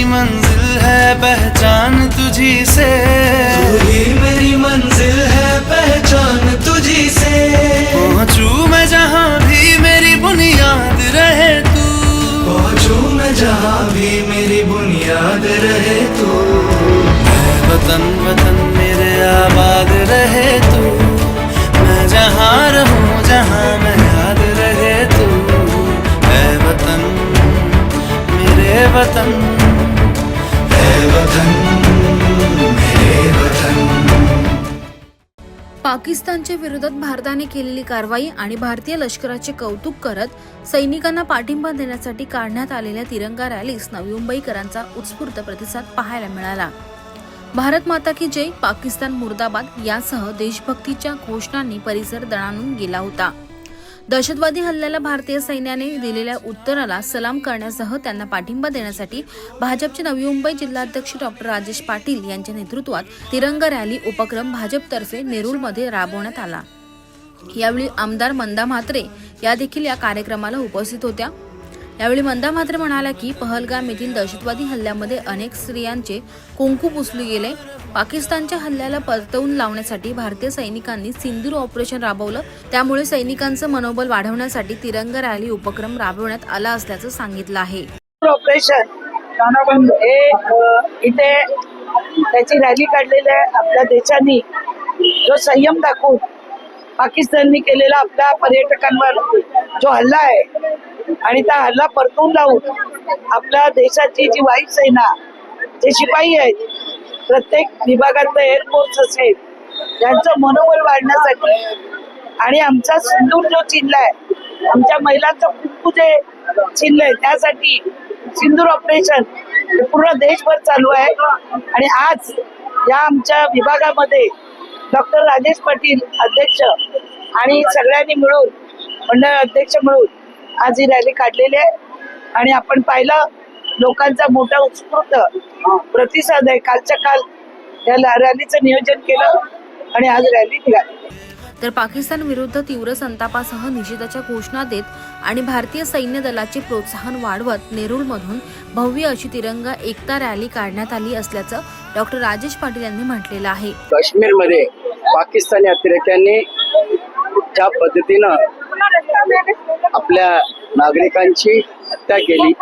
मेरी मंजिल है पहचान तुझी से। तू ही मेरी मंजिल है पहचान तुझी से। पहुंचू मैं जहाँ भी मेरी बुनियाद रहे तू। पहुंचू मैं जहाँ भी मेरी बुनियाद रहे तू। मैं वतन वतन मेरे आबाद रहे तू। मैं जहाँ रहूँ जहाँ मैं याद रहे तू। मैं वतन मेरे वतन। पाकिस्तानच्या विरोधात भारताने केलेली कारवाई आणि भारतीय लष्कराचे कौतुक करत सैनिकांना पाठिंबा देण्यासाठी काढण्यात आलेल्या तिरंगा रॅलीस नवी मुंबईकरांचा उत्स्फूर्त प्रतिसाद पाहायला मिळाला. भारत माता की जय पाकिस्तान मुर्दाबाद यासह देशभक्तीच्या घोषणांनी परिसर दणाणून गेला होता. दहशतवादी हल्ल्याला भारतीय सैन्याने दिलेल्या उत्तराला सलाम करण्यासह त्यांना पाठिंबा देण्यासाठी भाजपचे नवी मुंबई जिल्हाध्यक्ष डॉक्टर राजेश पाटील यांच्या नेतृत्वात तिरंगा रॅली उपक्रम भाजपतर्फे नेरूळमध्ये राबवण्यात आला. यावेळी आमदार मंदा म्हात्रे या देखील या कार्यक्रमाला उपस्थित होत्या. यावेळी मंदा मात्र म्हणाल्या की पहलगाम येथील दहशतवादी हल्ल्यामध्ये अनेक स्त्रियांचे कुंकू पुसले गेले. पाकिस्तानच्या हल्ल्याला परतवून लावण्यासाठी भारतीय सैनिकांनी सिंदूर ऑपरेशन राबवलं. त्यामुळे सैनिकांचं मनोबल वाढवण्यासाठी तिरंगा रॅली उपक्रम राबवण्यात आला असल्याचं सांगितलं आहे. ऑपरेशन हे इथे त्याची रॅली काढलेल्या आपल्या देशांनी. जो संयम दाखवून पाकिस्तानने केलेला आपल्या पर्यटकांवर जो हल्ला आहे आणि त्या हल्ला परतून लावून आपल्या देशाची जी वायुसेना जे शिपाई आहेत प्रत्येक विभागातलं एअरफोर्स असेल यांचं मनोबल वाढण्यासाठी आणि आमचा सिंदूर जो चिन्हलाय आमच्या महिलांचं कुंकू जे चिनलंय त्यासाठी सिंदूर ऑपरेशन हे पूर्ण देशभर चालू आहे. आणि आज या आमच्या विभागामध्ये डॉक्टर राजेश पाटील अध्यक्ष आणि सगळ्यांनी मिळून मंडळ अध्यक्ष मिळून आज ही रॅली काढलेली आहे. आणि आपण पाहिलं लोकांचा मोठा उत्स्फूर्त प्रतिसाद आहे. कालच्या काल या रॅलीचं नियोजन केलं आणि आज रॅली निघाली. तर पाकिस्तान विरुद्ध तीव्र संतापासह निषेधाच्या घोषणा देत आणि भारतीय सैन्य दलाचे प्रोत्साहन वाढवत नेरूळमधून भव्य अशी तिरंगा एकता रॅली काढण्यात आली असल्याचं डॉक्टर राजेश पाटील यांनी म्हटलेलं आहे. काश्मीरमध्ये पाकिस्तानी अतिरेक्यांनी ज्या पद्धतीनं आपल्या नागरिकांची हत्या केली.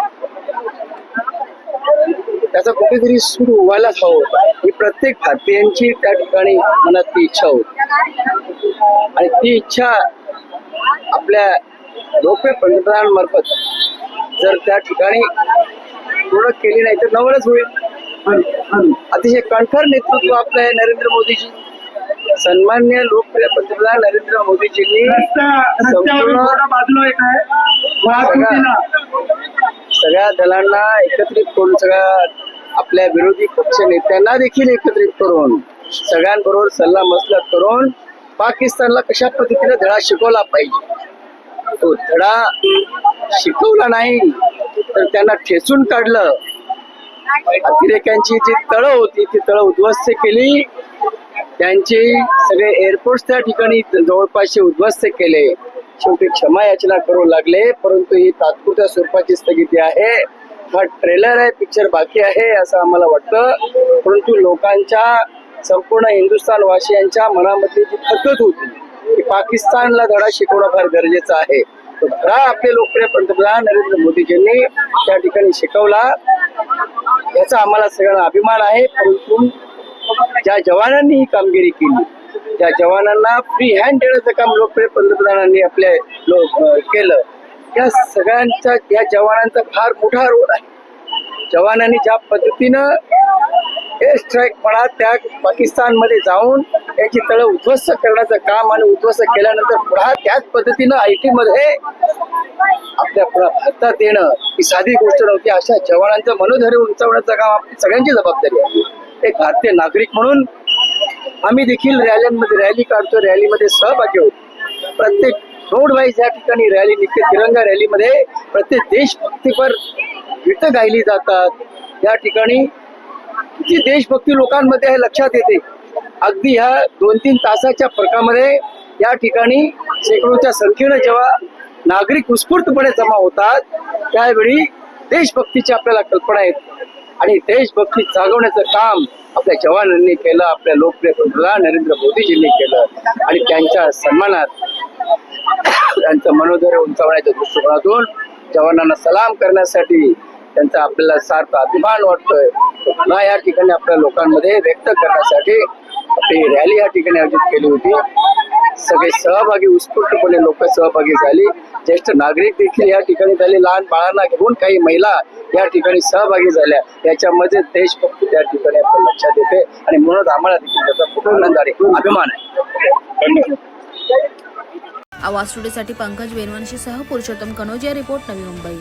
त्याचा कुठेतरी सूर व्हायलाच हवं होता. ही प्रत्येक भारतीयांची त्या ठिकाणी मनात ती इच्छा होती. आणि ती इच्छा आपल्या लोकप्रिय पंतप्रधानांमार्फत जर त्या ठिकाणी पूर्ण केली नाही तर नवलच होईल. अतिशय कणखर नेतृत्व आपलं आहे नरेंद्र मोदीजी. सन्मान्य लोकप्रिय पंतप्रधान नरेंद्र मोदीजींनी सगळ्या दलांना एकत्रित करून सगळ्या आपल्या विरोधी पक्ष नेत्यांना देखील एकत्रित करून सगळ्यांबरोबर सल्ला मसलत करून पाकिस्तानला कशा पद्धतीने धडा शिकवला पाहिजे? तो धडा शिकवला नाही तर त्यांना ठेचून काढलं. अतिरेक्यांची जी तळं होती ती तळं उद्ध्वस्त केली. त्यांचे सगळे एअरपोर्ट त्या ठिकाणी जवळपासचे उद्ध्वस्त केले. शेवटी क्षमा याचना करू लागले परंतु ही तात्पुरत्या स्वरूपाची स्थगिती आहे. हा ट्रेलर आहे पिक्चर बाकी आहे असं आम्हाला वाटतं. परंतु लोकांच्या संपूर्ण हिंदुस्थान वासियांच्या मनामधली जी खतत होती की पाकिस्तानला धडा शिकवणं फार गरजेचं आहे. तो धडा आपले लोकप्रिय पंतप्रधान नरेंद्र मोदीजींनी त्या ठिकाणी शिकवला. याचा आम्हाला सगळ्यांना अभिमान आहे परंतु ज्या जवानांनी ही कामगिरी केली त्या जवानांना फ्री हँड देण्याचं काम लोकप्रिय पंतप्रधानांनी आपल्या लोक केलं या सगळ्यांचा या जवानांचा फार मोठा रोल आहे. जवानांनी ज्या पद्धतीनं एअर स्ट्राईक म्हणा त्या पाकिस्तानमध्ये जाऊन त्याची तळ उद्ध्वस्त करण्याचं काम आणि उद्ध्वस्त केल्यानंतर पुन्हा त्याच पद्धतीनं आय टी मध्ये आपल्या पुन्हा भारतात येणं ही साधी गोष्ट नव्हती. अशा जवानांचं मनोधैर्य उंचावण्याचं काम आपली सगळ्यांची जबाबदारी आहे. एक भारतीय नागरिक म्हणून आम्ही देखील रॅल्यांमध्ये रॅली काढतो रॅलीमध्ये सहभागी होतो. प्रत्येक रोड वाईज या ठिकाणी रॅली निघते. तिरंगा रॅलीमध्ये प्रत्येक देशभक्तीपर गीतं गायली जातात. या ठिकाणी किती देशभक्ती लोकांमध्ये हे लक्षात येते. अगदी ह्या दोन तीन तासाच्या फरकामध्ये या ठिकाणी शेकडोच्या संख्येनं जेव्हा नागरिक उत्स्फूर्तपणे जमा होतात त्यावेळी देशभक्तीची आपल्याला कल्पना आहेत आणि देशभक्ती जागवण्याचं काम आपल्या जवानांनी केलं आपल्या लोकप्रिय पंतप्रधान नरेंद्र मोदीजींनी केलं आणि त्यांच्या सन्मानात त्यांचं मनोधैर्य उंचावण्याच्या दृष्टिकोनातून जवानांना सलाम करण्यासाठी त्यांचा आपल्याला सार्थ अभिमान वाटतोय. पुन्हा या ठिकाणी आपल्या लोकांमध्ये व्यक्त करण्यासाठी आपली रॅली या ठिकाणी आयोजित केली होती. सगळे सहभागी उत्स्फूर्तपणे लोक सहभागी झाली. ज्येष्ठ नागरिक देखील या ठिकाणी झाले. लहान बाळांना घेऊन काही महिला या ठिकाणी सहभागी झाल्या. याच्यामध्ये देशभक्ती त्या ठिकाणी आपण लक्षात येते. आणि म्हणून आम्हाला देखील त्याचा खूप आनंद आणि अभिमान आहे. आवाज स्टुडिओसाठी पंकज वेनवंशी सह पुरुषोत्तम कनोजिया रिपोर्ट नवी मुंबई.